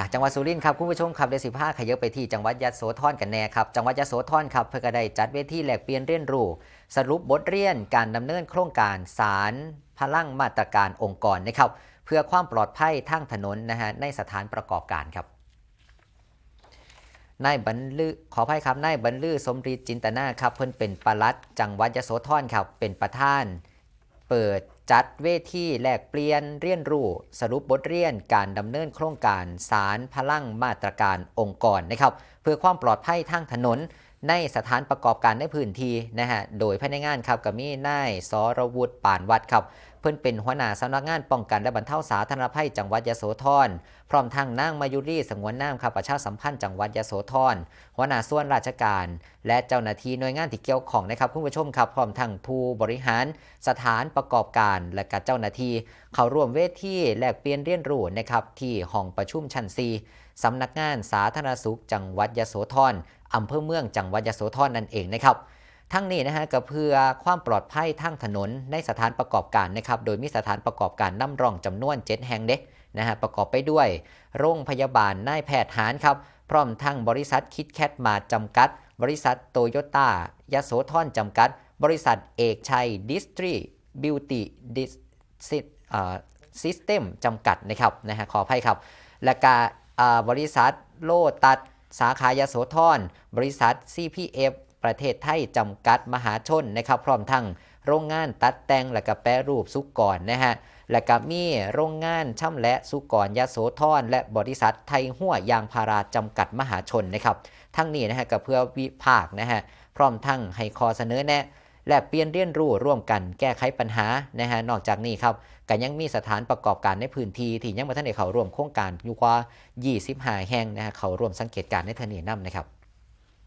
จากจังหวัดสุรินทร์ครับคุณผู้ชมครับเดสิบห้าขยับไปที่จังหวัดยะโสธรกันแน่ครับจังหวัดยะโสธรครับเพื่อก็ได้จัดเวทีแลกเปลี่ยนเรียนรู้ สรุปบทเรียนการดำเนินโครงการสารพลังมาตรการองค์กรนะครับเพื่อความปลอดภัยทางถนนนะฮะในสถานประกอบการครับนายบรรลือขออภัยครับนายบรรลือสมฤทธิ์จินตนาครับเพิ่นเป็นปลัด จังหวัดยะโสธรครับเป็นประธาน เปิด จัดเวทีแลกเปลี่ยนเรียนรู้สรุปบทเรียนการดำเนินโครงการสารพลังมาตรการองค์กรนะครับ เพื่อความปลอดภัยทางถนน ในสถานประกอบการในพื้นที่นะฮะ โดยภายในงานครับก็มีนายสรวุฒิปานวัดครับ เพิ่อนเป็นหัวหน้าสำนักงานป้องกันและบรรเทาสาธารณภัยจังหวัดยโสธร พร้อมทั้งนางมายุรีสงวนนามครับประชาสัมพันธ์จังหวัดยโสธร หัวหน้าส่วนราชการ และเจ้าหน้าที่หน่วยงานที่เกี่ยวข้องนะครับคุณผู้ชมครับ พร้อมทั้งผู้บริหาร สถานประกอบการและกับเจ้าหน้าที่เข้าร่วมเวทีแลกเปลี่ยนเรียนรู้นะครับที่ห้องประชุมชั้น 4สำนักงานสาธารณสุขจังหวัดยโสธร อำเภอเมืองจังหวัดยโสธรนั่นเองนะครับทั้งนี้นะฮะก็เพื่อความปลอดภัยทางถนนในสถานประกอบการนะครับโดยมีสถานประกอบการนำรองจำนวน7แห่งเด็กนะฮะประกอบไปด้วย โรงพยาบาลนายแพทย์หารครับพร้อมทั้งบริษัทคิดแคทมาจำกัด บริษัทโตโยต้ายโสธรจำกัด บริษัทเอกชัยดิสตรีบิวตี้ดิสซิสเต็มจำกัดนะครับนะฮะขออภัยครับ และก็อ่าบริษัทโลตัด สาขายโสธรบริษัท CPF ประเทศไทยจำกัดมหาชนนะครับพร้อมทั้งโรงงานตัดแต่งและก็แปรรูปสุกรนะฮะและก็มีโรงงานช่ำและสุกรยาโสธรและบริษัทไทยหัวยางพาราจำกัดมหาชนนะครับ ทั้งนี้นะฮะก็เพื่อวิพากนะฮะพร้อมทั้งให้คอเสนอแนะ แลกเปลี่ยนเรียนรู้ร่วมกันแก้ไขปัญหานะฮะนอกจากนี้ครับก็ยังมีสถานประกอบการในพื้นที่ที่ยังมาท่านได้เข้าร่วมโครงการอยู่กว่า 25 แห่งนะฮะเข้าร่วมสังเกตการณ์ในเทอนี้นํนะครับ